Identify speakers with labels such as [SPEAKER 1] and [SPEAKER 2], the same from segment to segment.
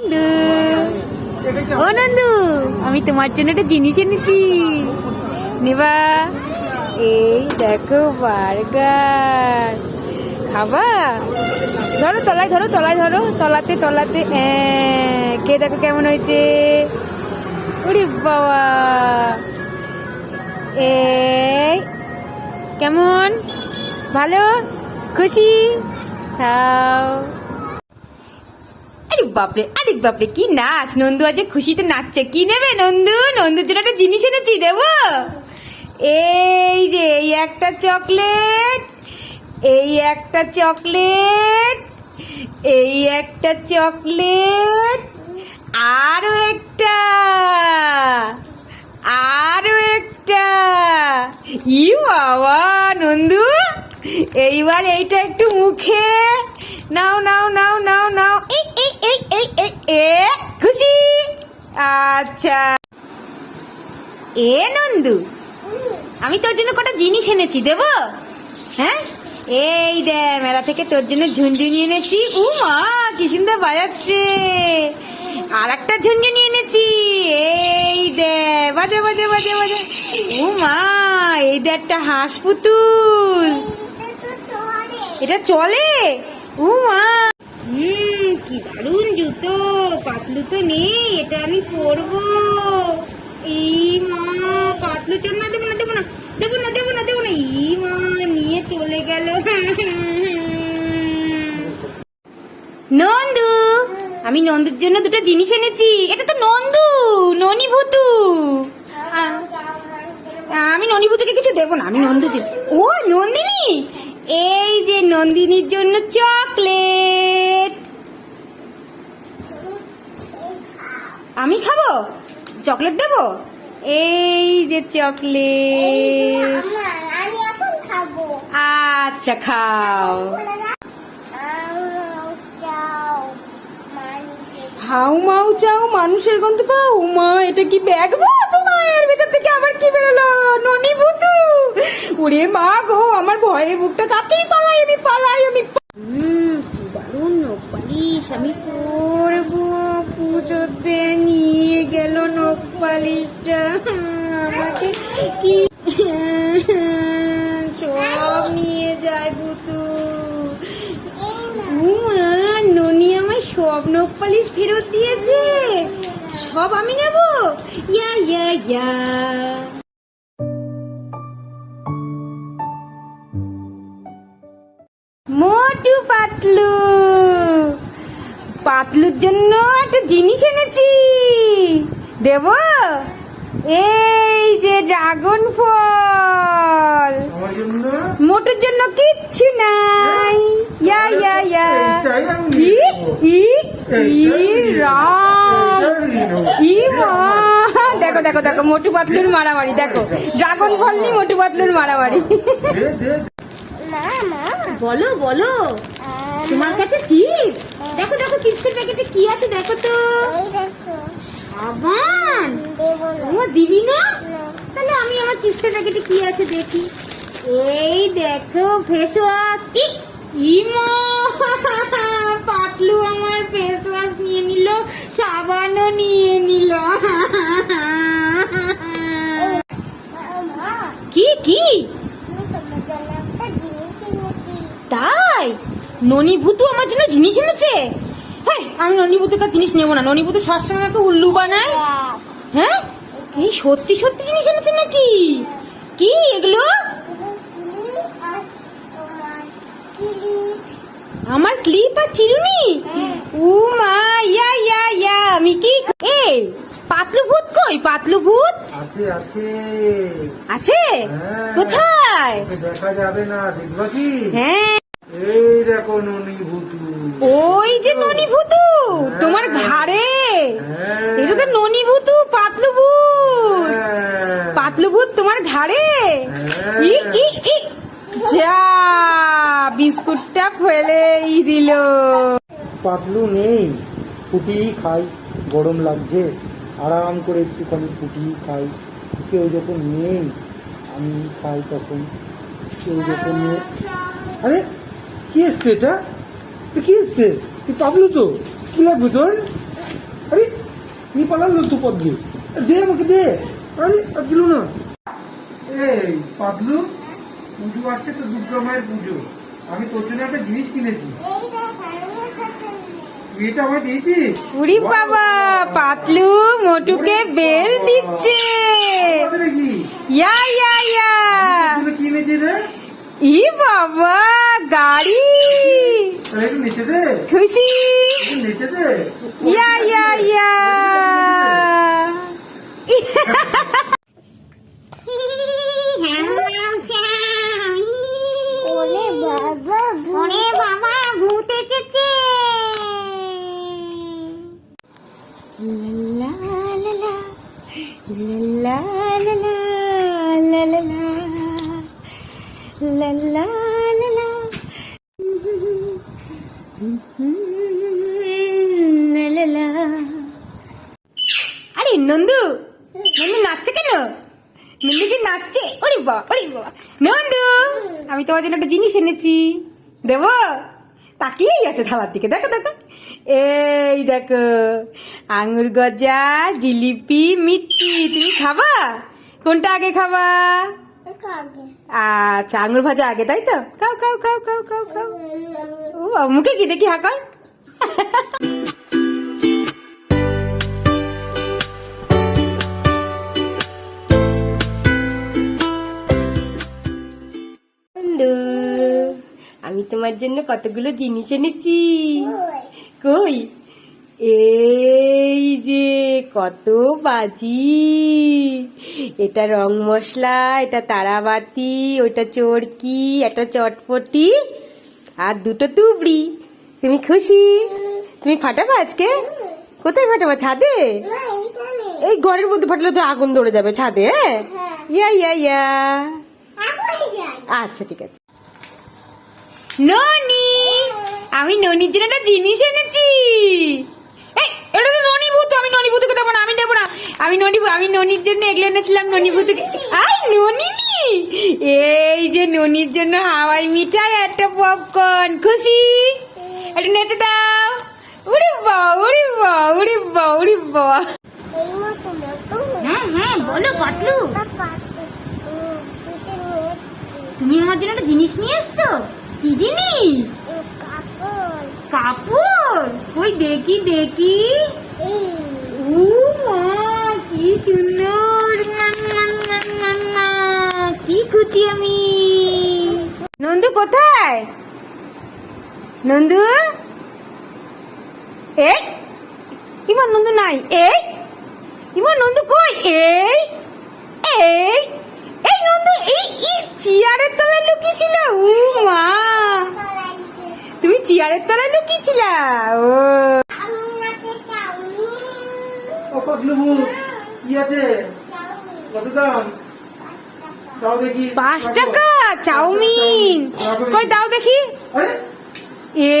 [SPEAKER 1] ও নন্দু, আমি তোমার জন্য একটা জিনিস এনেছি। নেবা। এই দেখো বার্গার। খাবা? ধরো তলায় ধরো তলায়, ধরো। তলাতে তলাতে। হ্যাঁ কে দেখো কেমন হয়েছে? ওরে বাবা। এই, কেমন? ভালো? খুশি? খাও। বাপরে, আরে বাপরে, কি নাচ? নন্দু আজ খুশিতে নাচছে। কি নেবে নন্দু? নন্দুর জন্য একটা জিনিস এনেছি, দেবো? এই যে, এই একটা চকলেট, এই একটা চকলেট, এই একটা চকলেট, আরও একটা আরও একটা। ই বাবা, নন্দু! এইবার এইটা একটু মুখে। নাও নাও নাও নাও নাও। এই এই এই এই এই, এ, খুশি। আচ্ছা। এ, নন্দু, আমি তোর জন্য কটা জিনিস এনেছি, দেবো? হ্যাঁ? এই দে, মেলা থেকে তোর জন্য ঝুনঝুনি এনেছি। উ মা কি সুন্দর বাজাচ্ছে। আর একটা ঝুনঝুনি এনেছি। এই দে, বাজে বাজে বাজে বাজে। ও মা এই দে একটা হাঁস পুতুল। এটা চলে? ও মা হুম কি দারুণ জুতো পাতলু তো নেই এটা আমি পরবো। এই মা পাতলু চল না দেবো না দেবো না দেবো না দেবো না দেবো না। ই মা নিয়ে চলে গেল। নন্দু আমি নন্দুর জন্য দুটো জিনিস এনেছি। এটা তো নন্দু ননি ভুতু। আ- আমি ননিভূতিকে কিছু দেবো না আমি নন্দু ও নন্দিনী? এই যে নন্দিনীর জন্য চকলেট। আমি খাব? চকলেট দেবো? এই যে চকলেট। আচ্ছা খাও। হাউ মাউ চাও মানুষের গন্ধ পাও? মা, এটা কি ব্যাগ এর ভিতর থেকে আবার কি বেরোলো? ননি ভূতু। ওরে মা গো, আমার ভয়ে বুকটা কাঁপতেই পালাই, আমি পালাই, আমি হুম কি দারুণ নখ পালিশ আমি পরবো পুজোতে, নিয়ে গেল নখ পালিশটা আমাকে কি সব নিয়ে যায় বুতু ননি আমায় সব নখ পালিশ ফেরত দিয়েছে। সব আমি নেব? ইয়া ইয়া ইয়া। মোটু পাতলু। পাতলুর জন্য একটা জিনিস এনেছি। দেব? এই যে ড্রাগন ফল। মোটুর জন্য কিচ্ছু নাই। ইয়া ইয়া ইয়া। দেখো দেখো দেখো, মোটু পাতলুর মারামারি, দেখো। ড্রাগন ফল নিয়ে মোটু পাতলুর মারামারি। বলো বলো। তোমার কাছে চিপস দেখো দেখো চিপসের প্যাকেটে কি আছে, দেখো তো। সাবান। ও, দিবি না?
[SPEAKER 2] না।
[SPEAKER 1] তাহলে আমি আমার চিপসের প্যাকেটে কি আছে দেখি। এই দেখো ফেস ওয়াশ ইমা। পাতলু আমার ফেস ওয়াশ নিয়ে নিল সাবানও নিয়ে নিল। কি কি? তাই? ননিভূতু আমার জন্য জিনিস এনেছে? হ্যাঁ আমি ননিভূতুর কাছে জিনিস নেব না। ননিভূতু সবসময় আমাকে উল্লু বানায়। হ্যাঁ? এই সত্যি সত্যি জিনিস এনেছে নাকি কি এগুলো
[SPEAKER 2] তুমি কিলি আর তোমার কিলি
[SPEAKER 1] আমার ক্লিপ আর চিরুনি ও মা ইয়া ইয়া ইয়া আমি কি এই পাতলু ভূত কই পাতলু ভূত
[SPEAKER 3] আছে আছে।
[SPEAKER 1] আছে?
[SPEAKER 3] হ্যাঁ।
[SPEAKER 1] কোথায়?
[SPEAKER 3] দেখা যাবে না দেখবা কি?
[SPEAKER 1] হ্যাঁ।
[SPEAKER 3] এই দেখো ননি ভুতু
[SPEAKER 1] ওই যে ননি ভূতু তোমার ঘাড়ে।
[SPEAKER 3] হ্যাঁ।
[SPEAKER 1] এটা তো ননি ভূতু পাতলু ভূত
[SPEAKER 3] হ্যাঁ।
[SPEAKER 1] পাতলু ভূত তোমার ঘাড়ে।
[SPEAKER 3] হ্যাঁ।
[SPEAKER 1] ই ই ই। যা বিস্কুটটা ফেলে ই দিল।
[SPEAKER 3] পাতলু নেই ফুটি খাই গরম লাগছে। আরাম করে একটুখানি ফুটি খাই। কেউ যখন নেই আমি খাই তখন। কেউ যখন নেই। আরে কি এসছে এটা? কি এসছে? এ পাবলু তো। কি লাগবে তোর? আরে নি পালালো তো পদ্মু দে আমাকে দে। আরে আর দিল না। এই পাবলু পুজো আসছে তো দুর্গা মায়ের পুজো। আমি তোর জন্য একটা জিনিস কিনেছি
[SPEAKER 2] এই দেখ আমিও পছন্দ
[SPEAKER 3] তুই এটা আমায় দিয়েছিস
[SPEAKER 1] উড়ি বাবা পাতলু মোটুকে বেল দিচ্ছে। ইয়া ইয়া ইয়া।
[SPEAKER 3] কিনেছি রে
[SPEAKER 1] ই বাবা গাড়ি।
[SPEAKER 3] নিচে দে।
[SPEAKER 1] খুশি।
[SPEAKER 3] নিচে দে।
[SPEAKER 1] ইয়া ইয়া ইয়া। আমি তোমার জন্য একটা জিনিস এনেছি। দেবো? তাকিয়েই আছে থালার দিকে। দেখো দেখো। এই দেখো, আঙুর গজা, জিলিপি মিষ্টি তুমি খাবা? কোনটা আগে খাবা? আচ্ছা আঙুর ভাজা আগে, তাই তো? খাও খাও খাও খাও খাও খাও। ও, মুখে কি দেখি, হাকার? বন্ধু। আমি তোমার জন্য কতগুলো জিনিস এনেছি। কই? এই যে কত বাজি। এটা রং মশলা এটা তারাবাতি ওইটা চরকি একটা চটপটি আর দুটো তুবড়ি। তুমি খুশি? তুমি ফাটাবা আজকে? কোথায় ফাটাবো? ছাদে? এই ঘরের মধ্যে ফাটলে তো আগুন ধরে যাবে ছাদে হ্যাঁ? ইয়া ইয়া ইয়া।
[SPEAKER 2] যাই
[SPEAKER 1] আচ্ছা ঠিক আছে। ননি! আমি ননির জন্য একটা জিনিস এনেছি। এই এটা তো ননি ভূত আমি ননি ভূতকে দেবো না আমি দেবো না। আমি ননি আমি ননির জন্য এগুলো এনেছিলাম ননি ভূতকে আই ননি এই যে ননির জন্য হাওয়াই মিঠাই একটা পপকর্ন খুশি? এটা নেচে দাও। উড়ি বা উড়ি বা উড়ি বা উড়ি বা হ্যাঁ হ্যাঁ বলো পাতলু। তুমি আমার জন্য একটা জিনিস নিয়ে এসছো? কি জিনিস?
[SPEAKER 2] কাপড়।
[SPEAKER 1] কই দেখি দেখি। ও মা কি সুন্দর। কি খুঁজি আমি। নন্দু কোথায়? নন্দু? এই ইমন নন্দু নাই। এই ইমন নন্দু কই? এই এই। এই চেয়ারের তলায় তুমি চেয়ারের তলায় ও পাঁচ টাকা চাউমিন কই দাও দেখি এ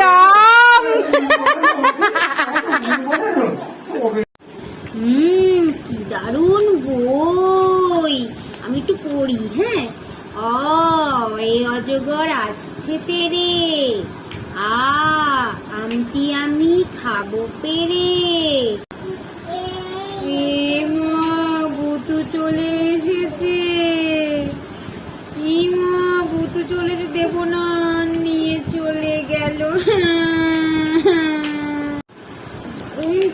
[SPEAKER 1] রাম কি দারুণ পড়ি হ্যাঁ? অ এই অজগর আসছে তেরে। আ, আমটি আমি খাব পেরে। এ চলে এসেছে। ই মা, ভূতু চলে দেবো না নিয়ে চলে গেল।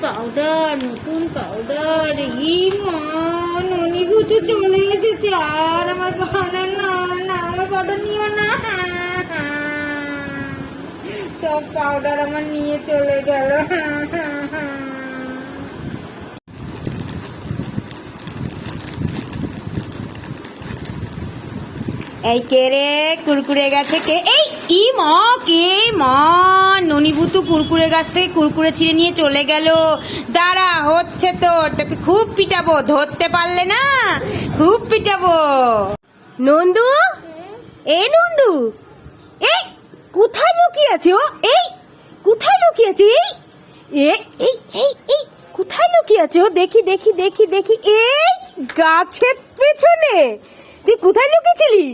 [SPEAKER 1] পাউডার নতুন পাউডার ই মা তো চলে এসেছে। আর আমার পাউডার না না, আমার ফটো নিও না। সব পাউডার আমার নিয়ে চলে গেল। এই কে রে? কুরকুরে গেছে কে? এই ই ম কে, ম ননিভূতু কুরকুরে গাছ থেকে কুরকুরে ছিঁড়ে নিয়ে চলে গেল। দাঁড়া, হচ্ছে তো, তোকে খুব পিটাবো, ধরতে পারলে না? খুব পিটাবো। নন্দু? এ নন্দু, এই, কোথায় লুকিয়ে আছে? ও এই, কোথায় লুকিয়ে আছে? এই এই এই এই, কোথায় লুকিয়ে আছে? ও দেখি দেখি দেখি দেখি, এই, গাছের পেছনে। তুই কোথায় লুকিয়েছিলি?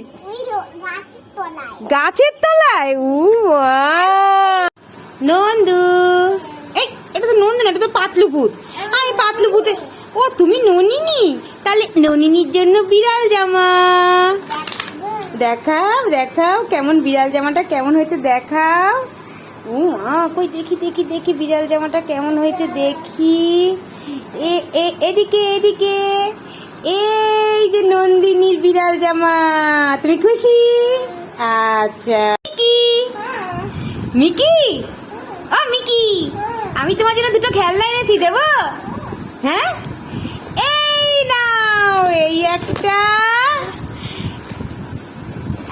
[SPEAKER 1] গাছের তলায়। উ নন্দু। এই এটা তো নন্দু না এটা তো পাতলু ভূত। আমি পাতলু ভূতে ও তুমি ননিনি তাহলে ননিনির জন্য বিড়াল জামা। দেখাও দেখাও কেমন বিড়াল জামাটা কেমন হয়েছে দেখাও। ও মা কই দেখি দেখি দেখি বিড়াল জামাটা কেমন হয়েছে দেখি। এ এদিকে এদিকে। এই যে নন্দিনীর বিড়াল জামা, তুমি খুশি? আচ্ছা। মিকি? ও, মিকি! আমি তোমার জন্য দুটো খেলনা এনেছি, দেবো? হ্যাঁ? এই নাও, এই একটা,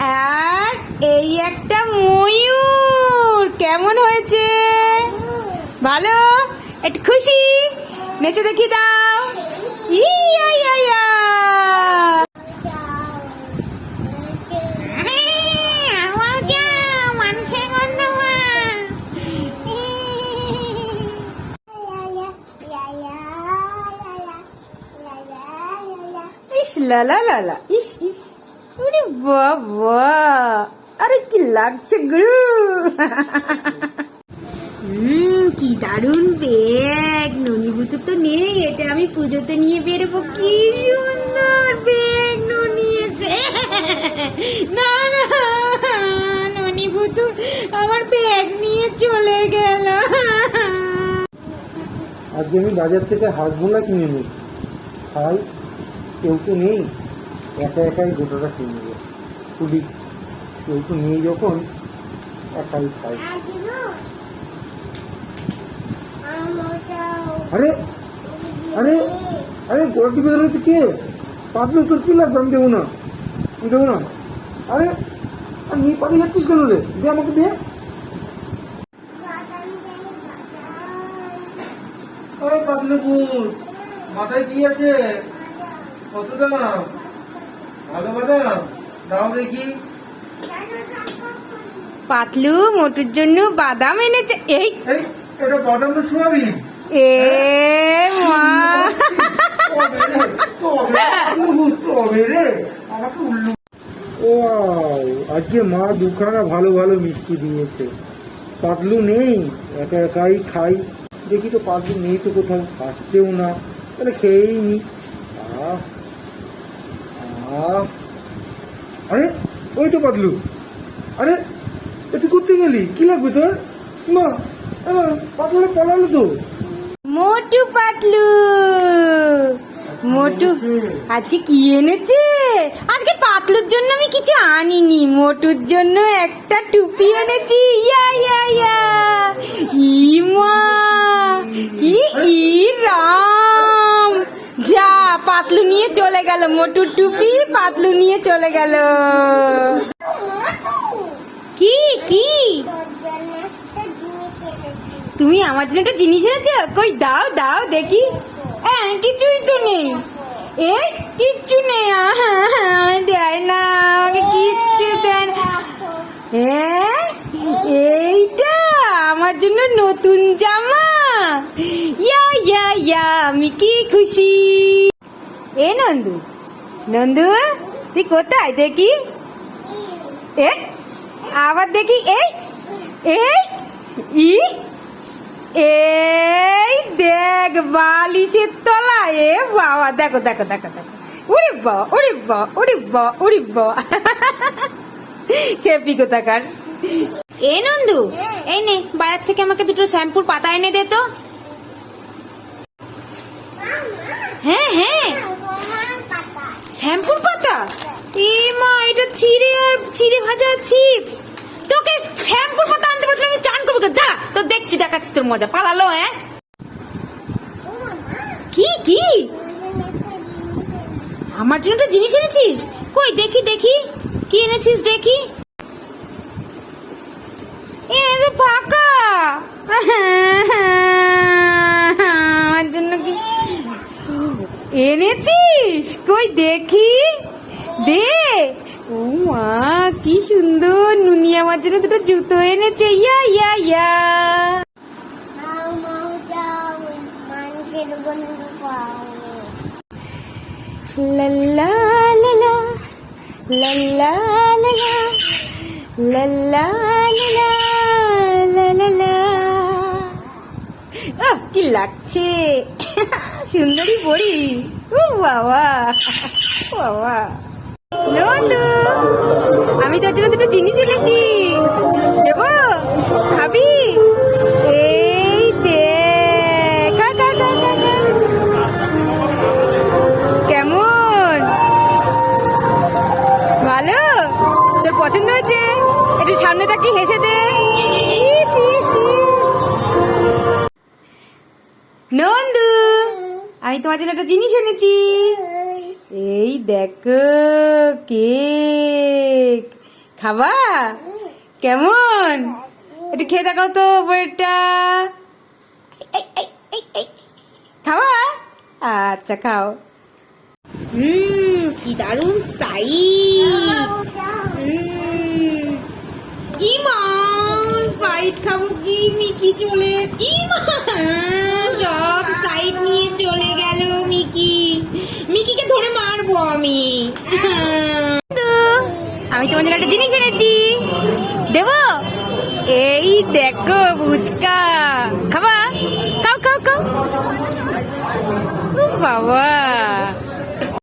[SPEAKER 1] আর এই একটা ময়ূর। কেমন হয়েছে? ভালো? একটু খুশি? নেচে দেখি দাও। লা লা লা লা ইস ইস ওরে বাবা আরে কি লাগছে গুরু হুম কি দারুণ ব্যাগ ননিভূত তো নেই এটা আমি পুজোতে নিয়ে বেরোবো। কি সুন্দর ব্যাগ ননি এসে। না না ননিভূত আমার ব্যাগ নিয়ে চলে গেল।
[SPEAKER 3] আজকে আমি বাজার থেকে হাঁসগুলা কিনে নেব খাই কেউ তো নেই একা একাই গোটাটা কিনে নেব। খুবই কেউ তো নেই যখন একাই খাই আরে আরে আরে টিপে ধরে তো কে? পাতলে তোর কি লাগবে? আমি দেবো না। আমি দেবো না। আরে আর নিয়ে পালিয়ে যাচ্ছিস কেন রে? দে আমাকে দে। ওই পাতলে বুঝ মাথায় কি আছে? কত দাম ভালো বাদাম। দাও দেখি।
[SPEAKER 1] পাতলু মোটুর জন্য বাদাম এনেছে। এই
[SPEAKER 3] এটা বাদাম না সোয়াবিন?
[SPEAKER 1] এ মা
[SPEAKER 3] ও আজকে মা দুখানা ভালো ভালো মিষ্টি দিয়েছে। পাতলু নেই, একা একাই খাই। দেখি তো পাতলু নেই তো কোথাও, আসছেও না। তাহলে খেয়েই নি। আরে, ওই তো পাতলু। আরে, এ তুই করতে গেলি কি লাগবে তোর? মা পাতলু পলালো তো।
[SPEAKER 1] মোটু পাতলু। মোটু, আজকে কি এনেছে? আজকে পাতলুর জন্য আমি কিছু আনিনি। মোটুর জন্য একটা টুপি এনেছি। ইয়া ইয়া ইয়া। ইমা, ই রাম। যা, পাতলু নিয়ে চলে গেল। মোটুর টুপি পাতলু নিয়ে চলে গেল। কি কি? তুমি আমার জন্য একটা জিনিস এনেছো? কই, দাও দাও, দেখি। হ্যাঁ কিছুই তো নেই। এ, কিচ্ছু নেই। দেয় না, আমাকে কিচ্ছু দেয় হ্যাঁ এইটা আমার জন্য নতুন জামা। ইয়া ইয়া ইয়া, আমি কি খুশি। এ, নন্দু নন্দু, তুই কোথায়? দেখি। এ, আবার দেখি, এই এই, ই এই দেখ বালিশের তলা এ বাবা, দেখো দেখো দেখো দেখো। উড়ি বা উড়ি বা উড়ি বা উড়ি বা। খেপি কোথাকার? এ নন্দু, এই নে বাইরে থেকে আমাকে দুটো শ্যাম্পুর পাতা এনে দে তো। হ্যাঁ হ্যাঁ। শ্যাম্পুর পাতা? এ মা, এটা চিড়ে আর চিড়ে ভাজা চিপস। তোকে শ্যাম্পুর পাতা আনতে বলছিলাম, আমি চান করব যা তো দেখছি, দেখাচ্ছি তোর মজা। পালালো হ্যাঁ? কি কি? আমার জন্য একটা জিনিস এনেছিস? কই, দেখি দেখি। কি এনেছিস, দেখি? এ, ফাঁকা। আমার জন্য কি এনেছিস? কই, দেখি জুতো এনেছে ইয়া ইয়া ইয়া কি লাগছে সুন্দরী বড়ি ও বাবা বাবা নন্দু আমি তোর জন্য দুটো জিনিস এনেছি। দেবো? খাবি? এই খা। কেমন? ভালো? তোর পছন্দ হয়েছে? একটু সামনে তাকিয়ে হেসে দে। নন্দু আমি তোমার জন্য একটা জিনিস এনেছি। দেখো, কেক। খাবা? কেমন? একটু খেয়ে দেখাও তো বইটা খাবা? আচ্ছা খাও। হুম কি দারুণ স্প্রাইট। ইমা, স্প্রাইট খাব কি? মিকি চলে সব স্প্রাইট নিয়ে চলে গেল মিকি। মিকিকে ধরে মারবো আমি। আমি তোমাদের একটা জিনিস এনেছি। দেব? এই দেখো বুচকা খাবা? খাও খাও খাও। বাবা।